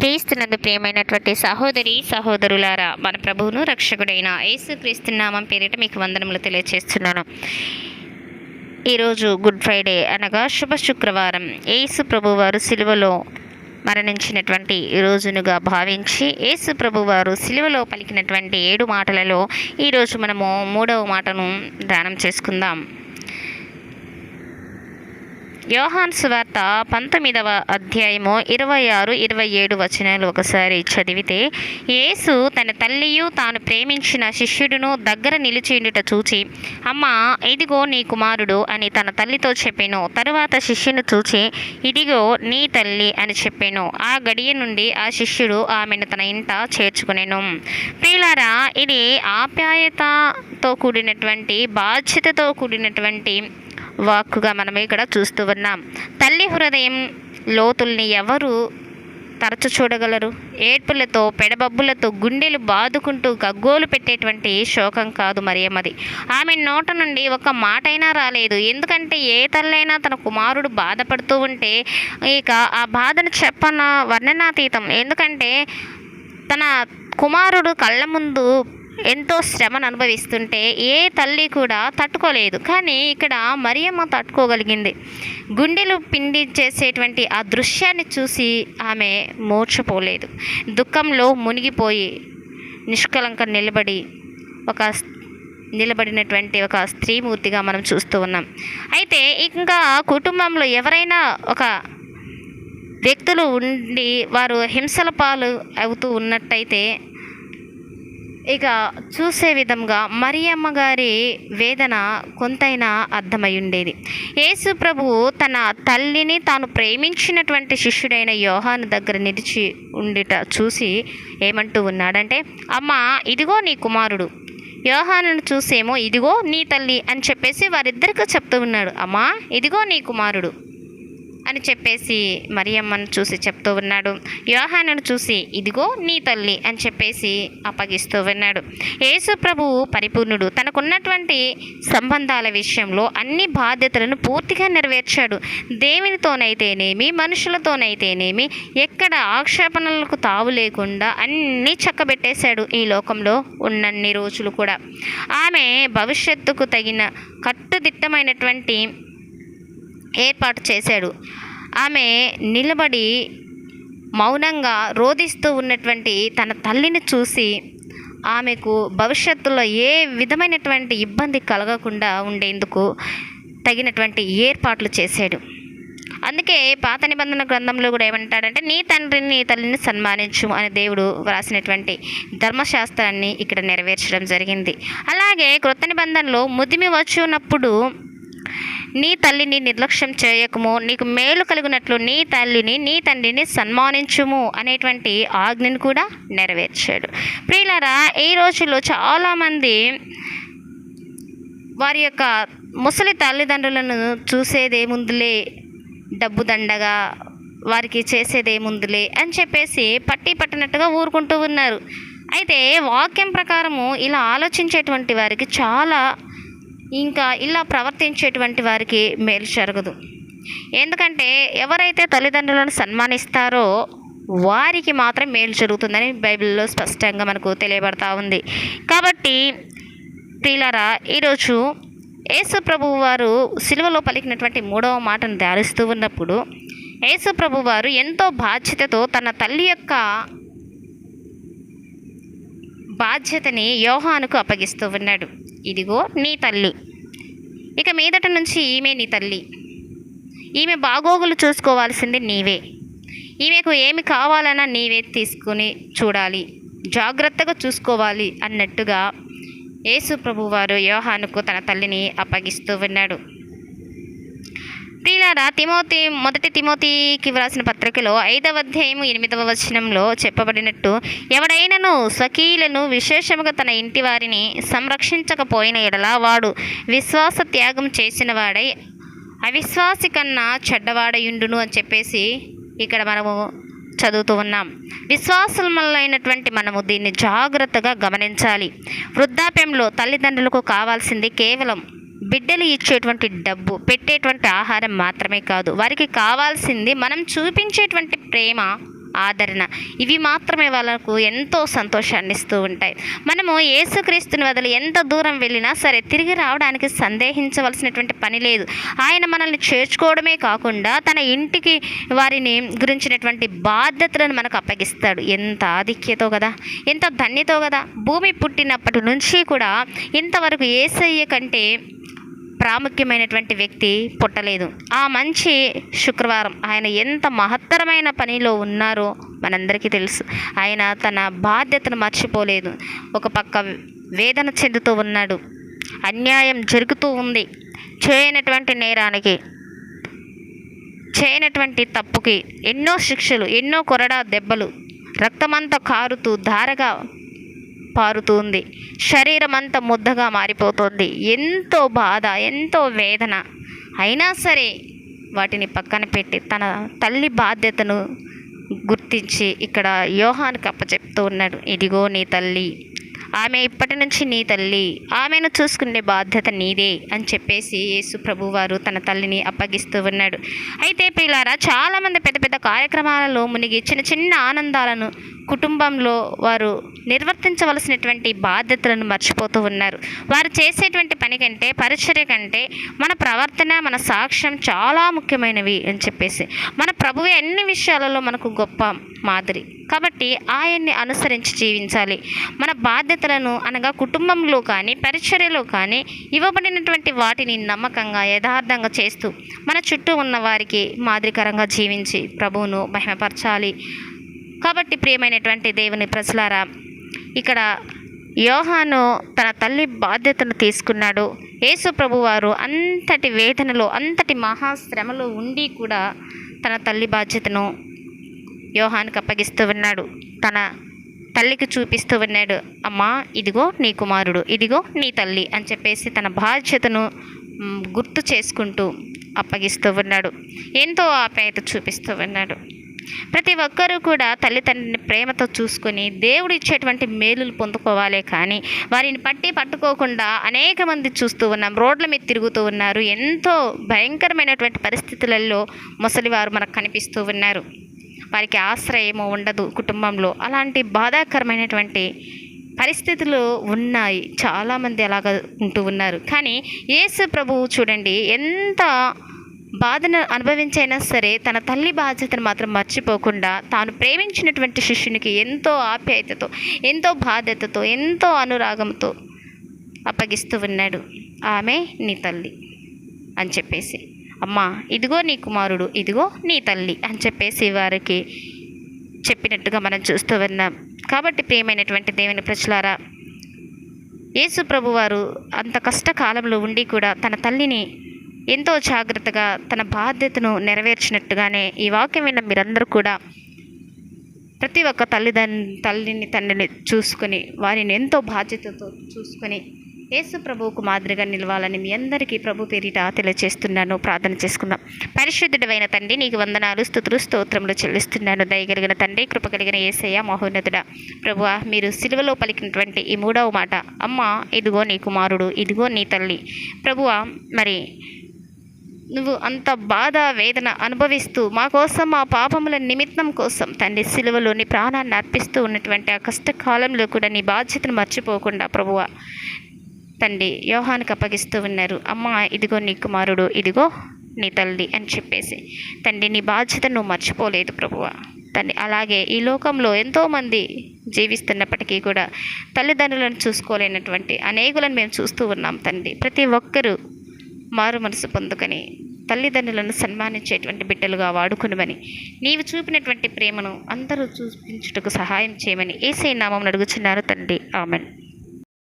క్రీస్తునందు ప్రియమైనటువంటి సహోదరి సహోదరులారా మన ప్రభువును రక్షకుడైన యేసు క్రీస్తునామం పేరిట మీకు వందనములు తెలియజేస్తున్నాను ఈరోజు గుడ్ ఫ్రైడే అనగా శుభ శుక్రవారం. యేసు ప్రభువారు సిలువలో మరణించినటువంటి రోజునుగా భావించి యేసు ప్రభువారు సిలువలో పలికినటువంటి ఏడు మాటలలో ఈరోజు మనము మూడవ మాటను ధ్యానం చేసుకుందాం. యోహాన్ సువార్త పంతొమ్మిదవ అధ్యాయము ఇరవై ఆరు ఇరవై ఏడు వచనాలు ఒకసారి చదివితే యేసు తన తల్లియు తాను ప్రేమించిన శిష్యుడును దగ్గర నిలిచిండుట చూచి అమ్మ ఇదిగో నీ కుమారుడు అని తన తల్లితో చెప్పాను. తరువాత శిష్యుని చూచి ఇదిగో నీ తల్లి అని చెప్పాను. ఆ గడియ నుండి ఆ శిష్యుడు ఆమెను తన ఇంట చేర్చుకునేను. ప్రియులారా ఇది ఆప్యాయతతో కూడినటువంటి బాధ్యతతో కూడినటువంటి వాక్కుగా మనం ఇక్కడ చూస్తూ ఉన్నాం. తల్లి హృదయం లోతుల్ని ఎవరు తరచు చూడగలరు? ఏడ్పులతో పెడబబ్బులతో గుండెలు బాదుకుంటూ గగ్గోలు పెట్టేటువంటి శోకం కాదు మరియమ్మది. ఆమె నోట నుండి ఒక మాటైనా రాలేదు. ఎందుకంటే ఏ తల్లైనా తన కుమారుడు బాధపడుతూ ఉంటే ఇక ఆ బాధను చెప్పన వర్ణనాతీతం. ఎందుకంటే తన కుమారుడు కళ్ళ ముందు ఎంతో శ్రమను అనుభవిస్తుంటే ఏ తల్లి కూడా తట్టుకోలేదు. కానీ ఇక్కడ మరియమ్మ తట్టుకోగలిగింది. గుండెలు పిండి చేసేటువంటి ఆ దృశ్యాన్ని చూసి ఆమె మూర్చపోలేదు దుఃఖంలో మునిగిపోయి నిష్కలంక నిలబడి ఒక నిలబడినటువంటి ఒక స్త్రీమూర్తిగా మనం చూస్తూ ఉన్నాం. అయితే ఇంకా కుటుంబంలో ఎవరైనా ఒక వ్యక్తులు ఉండి వారు హింసల పాలు అవుతూ ఉన్నట్టయితే ఇక చూసే విధంగా మరియమ్మ గారి వేదన కొంతైనా అర్థమై ఉండేది యేసు ప్రభువు తన తల్లిని తాను ప్రేమించినటువంటి శిష్యుడైన యోహాను దగ్గర నిలిచి ఉండిట చూసి ఏమంటూ ఉన్నాడంటే అమ్మ ఇదిగో నీ కుమారుడు. యోహానును చూసేమో ఇదిగో నీ తల్లి అని చెప్పేసి వారిద్దరికీ చెప్తూ ఉన్నాడు. అమ్మా ఇదిగో నీ కుమారుడు. అని చెప్పేసి మరియమ్మను చూసి చెప్తూ ఉన్నాడు. యోహానును చూసి ఇదిగో నీ తల్లి అని చెప్పేసి అప్పగిస్తూ ఉన్నాడు. యేసు ప్రభువు పరిపూర్ణుడు. తనకున్నటువంటి సంబంధాల విషయంలో అన్ని బాధ్యతలను పూర్తిగా నెరవేర్చాడు. దేవునితోనైతేనేమి మనుషులతోనైతేనేమి ఎక్కడ ఆక్షేపణలకు తావు లేకుండా అన్నీ చక్కబెట్టేశాడు ఈ లోకంలో ఉన్నన్ని రోజులు కూడా. ఆమె భవిష్యత్తుకు తగిన కట్టుదిట్టమైనటువంటి ఏర్పాటు చేశాడు. ఆమె నిలబడి మౌనంగా రోధిస్తూ ఉన్నటువంటి తన తల్లిని చూసి ఆమెకు భవిష్యత్తులో ఏ విధమైనటువంటి ఇబ్బంది కలగకుండా ఉండేందుకు తగినటువంటి ఏర్పాట్లు చేశాడు. అందుకే పాత నిబంధన గ్రంథంలో కూడా ఏమంటాడంటే నీ తండ్రిని నీ తల్లిని సన్మానించు అని దేవుడు వ్రాసినటువంటి ధర్మశాస్త్రాన్ని ఇక్కడ నెరవేర్చడం జరిగింది. అలాగే క్రొత్త నిబంధనలో ముదిమి వచ్చి ఉన్నప్పుడు నీ తల్లిని నిర్లక్ష్యం చేయకము నీకు మేలు కలిగినట్లు నీ తల్లిని నీ తండ్రిని సన్మానించుము అనేటువంటి ఆజ్ఞను కూడా నెరవేర్చాడు. ప్రియులారా ఈ రోజుల్లో చాలామంది వారి యొక్క ముసలి తల్లిదండ్రులను చూసేదేముందులే? డబ్బు దండగా వారికి చేసేదేముందులే? అని చెప్పేసి పట్టి పట్టినట్టుగా ఊరుకుంటూ ఉన్నారు. అయితే వాక్యం ప్రకారము ఇలా ఆలోచించేటువంటి వారికి చాలా ఇంకా ఇలా ప్రవర్తించేటువంటి వారికి మేలు జరగదు. ఎందుకంటే ఎవరైతే తల్లిదండ్రులను సన్మానిస్తారో వారికి మాత్రం మేలు జరుగుతుందని బైబిల్లో స్పష్టంగా మనకు తెలియబడతా ఉంది. కాబట్టి ప్రియులరా ఈరోజు ఏసుప్రభువు వారు సిలువలో పలికినటువంటి మూడవ మాటను ధ్యానిస్తూ ఉన్నప్పుడు యేసు ప్రభు వారు ఎంతో బాధ్యతతో తన తల్లి యొక్క బాధ్యతని యోహానుకు అప్పగిస్తూ ఉన్నాడు. ఇదిగో నీ తల్లి. ఇక మీదట నుంచి ఈమె నీ తల్లి. ఈమె బాగోగులు చూసుకోవాల్సింది నీవే. ఈమెకు ఏమి కావాలన్నా నీవే తీసుకుని చూడాలి. జాగ్రత్తగా చూసుకోవాలి అన్నట్టుగా యేసు ప్రభువారు యోహానుకు తన తల్లిని అప్పగిస్తూ ఉన్నాడు ప్రియులారా తిమోతి మొదటి తిమోతికి వ్రాసిన పత్రికలో ఐదవ అధ్యాయము ఎనిమిదవ వచనంలో చెప్పబడినట్టు ఎవడైనను స్వకీయులను విశేషముగా తన ఇంటి వారిని సంరక్షించకపోయిన ఎడలా వాడు విశ్వాస త్యాగం చేసిన వాడై అవిశ్వాసి కన్నా చెడ్డవాడయుండును అని చెప్పేసి ఇక్కడ మనము చదువుతూ ఉన్నాం. విశ్వాసమైనటువంటి మనము దీన్ని జాగ్రత్తగా గమనించాలి. వృద్ధాప్యంలో తల్లిదండ్రులకు కావాల్సింది కేవలం బిడ్డలు ఇచ్చేటువంటి డబ్బు పెట్టేటువంటి ఆహారం మాత్రమే కాదు. వారికి కావాల్సింది మనం చూపించేటువంటి ప్రేమ ఆదరణ. ఇవి మాత్రమే వాళ్ళకు ఎంతో సంతోషాన్ని ఇస్తూ ఉంటాయి. మనము యేసుక్రీస్తుని వదిలి ఎంత దూరం వెళ్ళినా సరే తిరిగి రావడానికి సందేహించవలసినటువంటి పని లేదు. ఆయన మనల్ని చేర్చుకోవడమే కాకుండా తన ఇంటికి వారిని గురించినటువంటి బాధ్యతలను మనకు అప్పగిస్తాడు. ఎంత ఆధిక్యతో కదా? ఎంత ధన్యతో కదా? భూమి పుట్టినప్పటి నుంచి కూడా ఇంతవరకు ఏసయ్య కంటే ప్రాముఖ్యమైనటువంటి వ్యక్తి పుట్టలేదు. ఆ మంచి శుక్రవారం ఆయన ఎంత మహత్తరమైన పనిలో ఉన్నారో మనందరికీ తెలుసు. ఆయన తన బాధ్యతను మర్చిపోలేదు. ఒక పక్క వేదన చెందుతూ ఉన్నాడు. అన్యాయం జరుగుతూ ఉంది. చేయనటువంటి నేరానికి చేయనటువంటి తప్పుకి ఎన్నో శిక్షలు ఎన్నో కొరడా దెబ్బలు రక్తమంతా కారుతూ ధారగా పారుతుంది. శరీరం అంతా ముద్దగా మారిపోతుంది. ఎంతో బాధ ఎంతో వేదన. అయినా సరే వాటిని పక్కన పెట్టి తన తల్లి బాధ్యతను గుర్తించి ఇక్కడ యోహానికి అప్పచెప్తూ ఉన్నాడు. ఇదిగో నీ తల్లి ఆమె ఇప్పటి నుంచి నీ తల్లి. ఆమెను చూసుకునే బాధ్యత నీదే అని చెప్పేసి యేసు ప్రభువారు తన తల్లిని అప్పగిస్తూ ఉన్నాడు. అయితే పిల్లారా చాలామంది పెద్ద పెద్ద కార్యక్రమాలలో మునిగి చిన్న చిన్న ఆనందాలను కుటుంబంలో వారు నిర్వర్తించవలసినటువంటి బాధ్యతలను మర్చిపోతూ ఉన్నారు. వారు చేసేటువంటి పని కంటే పరిచర్య కంటే మన ప్రవర్తన మన సాక్ష్యం చాలా ముఖ్యమైనవి అని చెప్పేసి. మన ప్రభువే అన్ని విషయాలలో మనకు గొప్ప మాదిరి. కాబట్టి ఆయన్ని అనుసరించి జీవించాలి. మన బాధ్యత బాధ్యతలను అనగా కుటుంబంలో కానీ పరిచర్యలో కానీ ఇవ్వబడినటువంటి వాటిని నమ్మకంగా యథార్థంగా చేస్తూ మన చుట్టూ ఉన్న వారికి మాదిరికరంగా జీవించి ప్రభువును మహిమపరచాలి. కాబట్టి ప్రియమైనటువంటి దేవుని ప్రజలారా ఇక్కడ యోహాను తన తల్లి బాధ్యతను తీసుకున్నాడు. యేసు ప్రభువారు అంతటి వేదనలో అంతటి మహాశ్రమలో ఉండి కూడా తన తల్లి బాధ్యతను యోహానికి అప్పగిస్తూ ఉన్నాడు. తన తల్లికి చూపిస్తూ ఉన్నాడు అమ్మా ఇదిగో నీ కుమారుడు ఇదిగో నీ తల్లి అని చెప్పేసి తన బాధ్యతను గుర్తు చేసుకుంటూ అప్పగిస్తూ ఉన్నాడు ఎంతో ఆప్యాయత చూపిస్తూ ఉన్నాడు ప్రతి ఒక్కరూ కూడా తల్లిదండ్రిని ప్రేమతో చూసుకొని దేవుడు ఇచ్చేటువంటి మేలులు పొందుకోవాలే కానీ వారిని పట్టి పట్టుకోకుండా అనేక మంది చూస్తూ ఉన్నాం రోడ్ల మీద తిరుగుతూ ఉన్నారు. ఎంతో భయంకరమైనటువంటి పరిస్థితులలో ముసలివారు మనకు కనిపిస్తూ ఉన్నారు. వారికి ఆశ్రయము ఉండదు కుటుంబంలో. అలాంటి బాధాకరమైనటువంటి పరిస్థితులు ఉన్నాయి. చాలామంది అలాగ ఉంటూ ఉన్నారు. కానీ యేసు ప్రభువు చూడండి ఎంత బాధను అనుభవించైనా సరే తన తల్లి బాధ్యతను మాత్రం మర్చిపోకుండా తాను ప్రేమించినటువంటి శిష్యునికి ఎంతో ఆప్యాయతతో ఎంతో బాధ్యతతో ఎంతో అనురాగంతో అప్పగిస్తూ ఉన్నాడు. ఆమె నీ తల్లి అని చెప్పేసి. అమ్మా ఇదిగో నీ కుమారుడు ఇదిగో నీ తల్లి అని చెప్పేసి వారికి చెప్పినట్టుగా మనం చూస్తూ ఉన్నాం. కాబట్టి ప్రియమైనటువంటి దేవుని ప్రజలారా యేసు ప్రభువారు అంత కష్టకాలంలో ఉండి కూడా తన తల్లిని ఎంతో జాగ్రత్తగా తన బాధ్యతను నెరవేర్చినట్టుగానే ఈ వాక్యం విన్న మీరందరూ కూడా ప్రతి ఒక్క తల్లిదండ్రు తల్లిని తండ్రిని చూసుకొని వారిని ఎంతో బాధ్యతతో చూసుకొని యేసు ప్రభువుకు మాదిరిగా నిలవాలని మీ అందరికీ ప్రభు పేరిట తెలియజేస్తున్నాను ప్రార్థన చేసుకుందాం. పరిశుద్ధుడైన తండ్రి నీకు వందనాలు స్థుతులు స్తోత్రములు చెల్లిస్తున్నాను. దయగలిగిన తండ్రి కృప కలిగిన ఏసయ్య మహోన్నతుడా. ప్రభు మీరు సిలువలో పలికినటువంటి ఈ మూడవ మాట అమ్మ ఇదిగో నీ కుమారుడు ఇదిగో నీ తల్లి. ప్రభువ మరి నువ్వు అంత బాధ వేదన అనుభవిస్తూ మా కోసం మా పాపముల నిమిత్తం కోసం తండ్రి సిలువలో నీ ప్రాణాన్ని అర్పిస్తూ ఉన్నటువంటి ఆ కష్టకాలంలో కూడా నీ బాధ్యతను మర్చిపోకుండా ప్రభువ తండ్రి యోహానికి అప్పగిస్తూ ఉన్నారు అమ్మ ఇదిగో నీ కుమారుడు ఇదిగో నీ తల్లి అని చెప్పేసి. తండ్రి నీ బాధ్యత నువ్వు మర్చిపోలేదు ప్రభువ. తండ్రి అలాగే ఈ లోకంలో ఎంతోమంది జీవిస్తున్నప్పటికీ కూడా తల్లిదండ్రులను చూసుకోలేనటువంటి అనేకులను మేము చూస్తూ ఉన్నాం తండ్రి. ప్రతి ఒక్కరూ మారు మనసు పొందుకొని తల్లిదండ్రులను సన్మానించేటువంటి బిడ్డలుగా వాడుకునమని నీవు చూపినటువంటి ప్రేమను అందరూ చూపించుటకు సహాయం చేయమని ఏసై నామం అడుగుచున్నారు తండ్రి. ఆమెన్.